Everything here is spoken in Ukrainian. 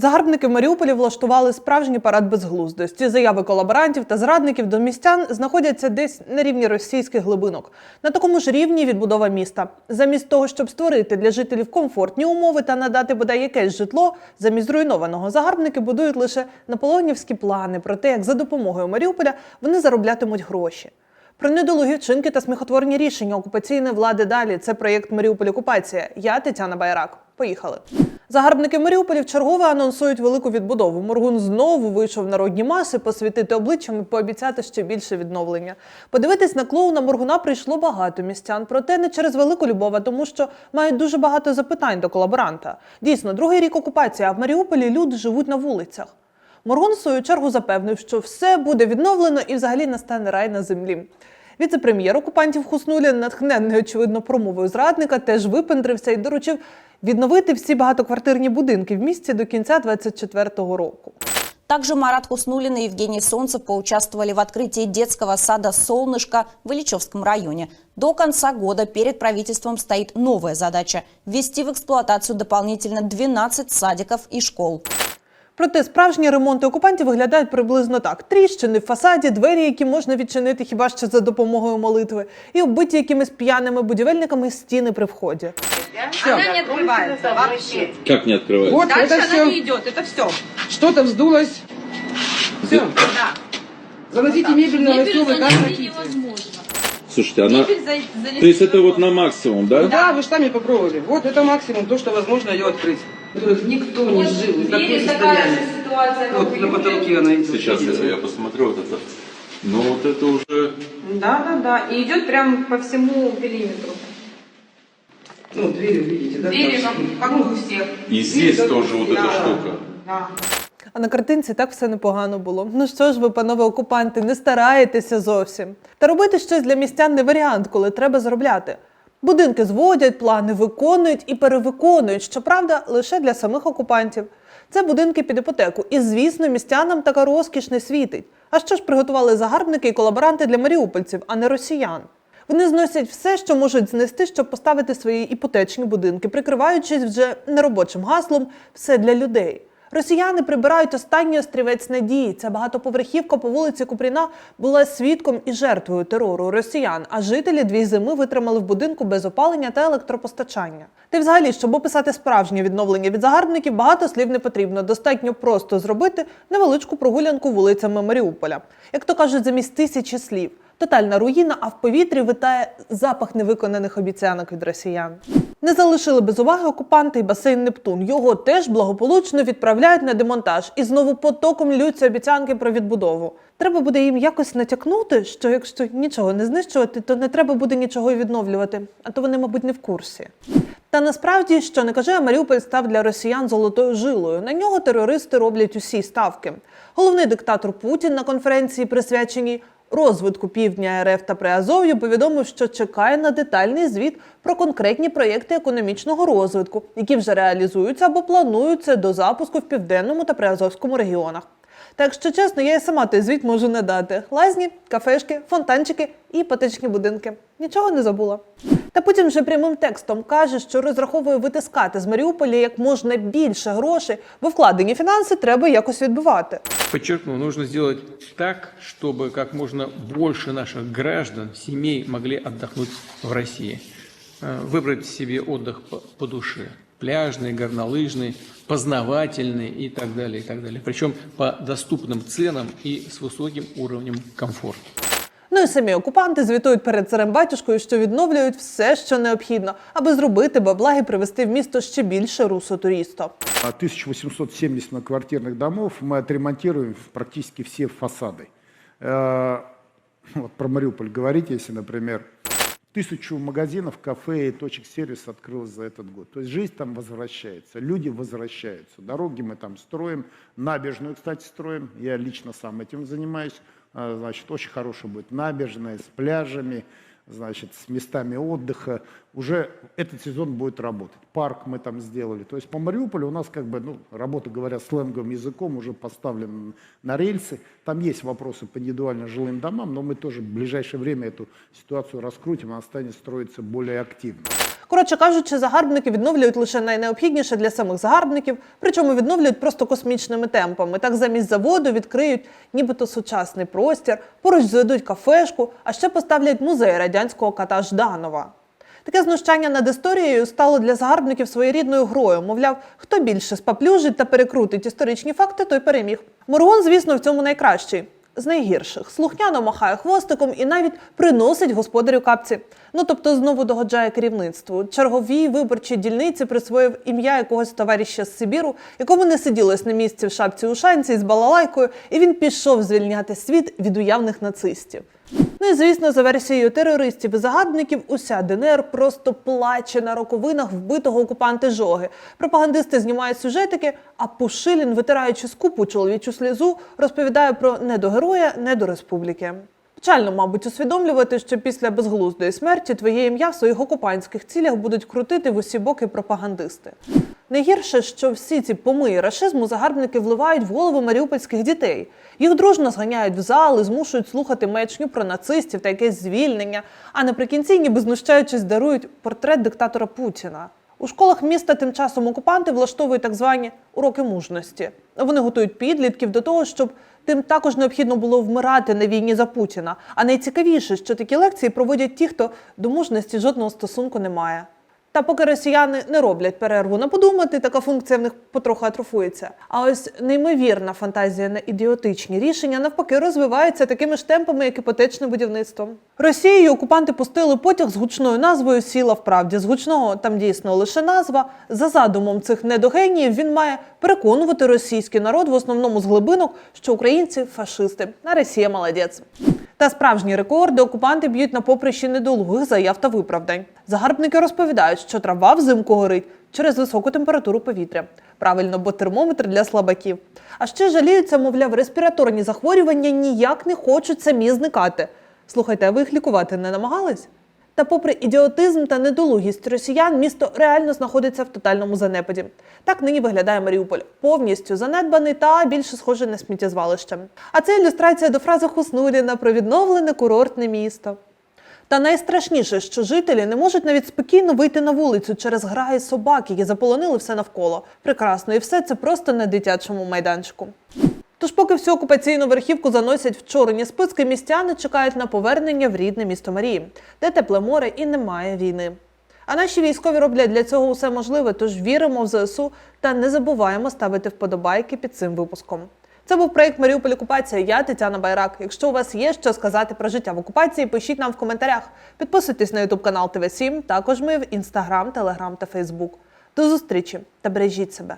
Загарбники в Маріуполі влаштували справжній парад безглуздості. Заяви колаборантів та зрадників до містян знаходяться десь на рівні російських глибинок. На такому ж рівні відбудова міста. Замість того, щоб створити для жителів комфортні умови та надати бодай якесь житло, замість зруйнованого загарбники будують лише наполеонівські плани про те, як за допомогою Маріуполя вони зароблятимуть гроші. Про недолугі вчинки та сміхотворні рішення окупаційної влади далі. Це проєкт Маріуполь Окупація. Я Тетяна Байрак. Поїхали. Загарбники Маріуполі вчергове анонсують велику відбудову. Моргун знову вийшов в народні маси посвітити обличчям і пообіцяти ще більше відновлення. Подивитись на клоуна Моргуна прийшло багато містян, проте не через велику любов, а тому що мають дуже багато запитань до колаборанта. Дійсно, другий рік окупації, а в Маріуполі люди живуть на вулицях. Моргун, в свою чергу, запевнив, що все буде відновлено і взагалі настане рай на землі. Віце-прем'єр окупантів Хуснулі, натхненний, очевидно, промовою зрадника, теж випендрився і доручив відновити всі багатоквартирні будинки в місті до кінця 2024 року. Также Марат Хуснулин и Евгений Солнцев поучаствовали в открытии детского сада «Солнышко» в Ильичевском районе. До конца года перед правительством стоит новая задача – ввести в эксплуатацию дополнительно 12 садиков и школ. Проте справжні ремонти окупантів виглядають приблизно так: тріщини в фасаді, двері, які можна відчинити хіба що за допомогою молитви, і оббиті якимись п'яними будівельниками стіни при вході. Она не открывается вообще. Как не открывается? Вот Дальше это она все. не идет, это все. Что-то вздулось. Все. Да. Заносите мебель на Мебель стол и как занести хотите. невозможно. Слушайте, она... Мебель за- занести То есть это вот на невозможно. максимум, да? Да, вы же сами попробовали. Вот это максимум, то, что возможно ее открыть. Тут никто не Вот жил, в такое двери такая же состояние. ситуация, как Вот в на Юле. потолке она идет. Сейчас видите? я, я посмотрю вот это. Ну вот это уже... Да, да, да. И идет прям по всему периметру. Ну, двери видите, да? Двери, там как, всё. как у всех. И здесь да, тоже вот эта да. штука. Да. А на картинці так все непогано було. Ну що ж ви, панове окупанти, не стараєтеся зовсім. Та робити щось для містян не варіант, коли треба заробляти. Будинки зводять, плани виконують і перевиконують, щоправда, лише для самих окупантів. Це будинки під іпотеку. І, звісно, містянам така розкіш не світить. А що ж приготували загарбники і колаборанти для маріупольців, а не росіян? Вони зносять все, що можуть знести, щоб поставити свої іпотечні будинки, прикриваючись вже неробочим гаслом все для людей. Росіяни прибирають останній острівець надії. Ця багатоповерхівка по вулиці Купріна була свідком і жертвою терору росіян, а жителі дві зими витримали в будинку без опалення та електропостачання. Та й взагалі, щоб описати справжнє відновлення від загарбників, багато слів не потрібно. Достатньо просто зробити невеличку прогулянку вулицями Маріуполя. Як то кажуть, замість тисячі слів. Тотальна руїна, а в повітрі витає запах невиконаних обіцянок від росіян. Не залишили без уваги окупанти й басейн Нептун. Його теж благополучно відправляють на демонтаж і знову потоком ллються обіцянки про відбудову. Треба буде їм якось натякнути, що якщо нічого не знищувати, то не треба буде нічого й відновлювати. А то вони, мабуть, не в курсі. Та насправді, що не каже, Маріуполь став для росіян золотою жилою. На нього терористи роблять усі ставки. Головний диктатор Путін на конференції, присвяченій розвитку півдня РФ та Приазов'ю, повідомив, що чекає на детальний звіт про конкретні проєкти економічного розвитку, які вже реалізуються або плануються до запуску в південному та Приазовському регіонах. Та якщо чесно, я і сама той звіт можу не дати: лазні, кафешки, фонтанчики і іпотечні будинки. Нічого не забула. Та Путін вже прямим текстом каже, що розраховує витискати з Маріуполя як можна більше грошей, бо вкладені фінанси треба якось відбивати. Подчеркну, нужно сделать так, чтобы как можно больше наших граждан, семей могли отдохнуть в России. Э, Выбрать себе отдых по, по душе. Пляжный, горнолыжный, познавательный и так далее, и так далее. Причем по доступным ценам и с высоким уровнем комфорта. Ну і самі окупанти звітують перед царем батюшкою, що відновлюють все, що необхідно, аби зробити бабла і привести в місто ще більше русу туристів. А 1870 многоквартирных домов мы отремонтируем практически все фасады. Э, Вот про Мариуполь говорить, если, например, тысячу магазинов, кафе и точек сервиса открылось за этот год. То есть жизнь там возвращается, люди возвращаются. Дороги мы там строим, набережную, кстати, строим. Я лично сам этим занимаюсь. А, Значит, очень хорошая будет набережная с пляжами, значит, с местами отдыха. Уже этот сезон будет работать. Парк мы там сделали. То есть по Мариуполю у нас как бы, ну, работа, говоря сленговым языком, уже поставлена на рельсы. Там есть вопросы по индивидуально жилым домам, но мы тоже в ближайшее время эту ситуацию раскрутим, она станет строиться более активно. Коротше кажучи, загарбники відновлюють лише найнеобхідніше для самих загарбників, причому відновлюють просто космічними темпами. Так замість заводу відкриють нібито сучасний простір, поруч зведуть кафешку, а ще поставлять музей радянського кота Жданова. Таке знущання над історією стало для загарбників своєрідною грою. Мовляв, хто більше спаплюжить та перекрутить історичні факти, той переміг. Моргун, звісно, в цьому найкращий. З найгірших слухняно махає хвостиком і навіть приносить господарю капці. Ну тобто знову догоджає керівництву. Черговій виборчій дільниці присвоїв ім'я якогось товариша з Сибіру, якому не сиділось на місці в шапці у шанці з балалайкою, і він пішов звільняти світ від уявних нацистів. Ну і звісно, за версією терористів і загадників, уся ДНР просто плаче на роковинах вбитого окупанти жоги. Пропагандисти знімають сюжетики, а Пушилін, витираючи скупу чоловічу слізу, розповідає про не до Печально, мабуть, усвідомлювати, що після безглуздої смерті твоє ім'я в своїх окупантських цілях будуть крутити в усі боки пропагандисти. Найгірше, що всі ці помиї рашизму загарбники вливають в голову маріупольських дітей. Їх дружно зганяють в зал і змушують слухати маячню про нацистів та якесь звільнення, а наприкінці, ніби знущаючись, дарують портрет диктатора Путіна. У школах міста тим часом окупанти влаштовують так звані уроки мужності. Вони готують підлітків до того, щоб тим також необхідно було вмирати на війні за Путіна. А найцікавіше, що такі лекції проводять ті, хто до мужності жодного стосунку не має. Та поки росіяни не роблять перерву на подумати, така функція в них потроху атрофується. А ось неймовірна фантазія на ідіотичні рішення навпаки розвивається такими ж темпами, як іпотечне будівництво. Росією окупанти пустили потяг з гучною назвою Сіла в правді. З гучного там дійсно лише назва. За задумом цих недогеніїв він має переконувати російський народ в основному з глибинок, що українці фашисти, а Росія молодець. Та справжні рекорди окупанти б'ють на поприщі недолугих заяв та виправдань. Загарбники розповідають, що трава взимку горить через високу температуру повітря. Правильно, бо термометр для слабаків. А ще жаліються, мовляв, респіраторні захворювання ніяк не хочуть самі зникати. Слухайте, а ви їх лікувати не намагались? Та попри ідіотизм та недолугість росіян, місто реально знаходиться в тотальному занепаді. Так нині виглядає Маріуполь, повністю занедбаний та більше схожий на сміттєзвалище. А це ілюстрація до фрази Хуснуліна про відновлене курортне місто. Та найстрашніше, що жителі не можуть навіть спокійно вийти на вулицю через граї собак, які заполонили все навколо. Прекрасно, і все це просто на дитячому майданчику. Тож, поки всю окупаційну верхівку заносять в чорні списки, містяни чекають на повернення в рідне місто Марії, де тепле море і немає війни. А наші військові роблять для цього усе можливе, тож віримо в ЗСУ та не забуваємо ставити вподобайки під цим випуском. Це був проєкт Маріуполь Окупація. Я Тетяна Байрак. Якщо у вас є що сказати про життя в окупації, пишіть нам в коментарях. Підписуйтесь на ютуб канал ТВ 7 Також ми в інстаграм, телеграм та фейсбук. До зустрічі та бережіть себе.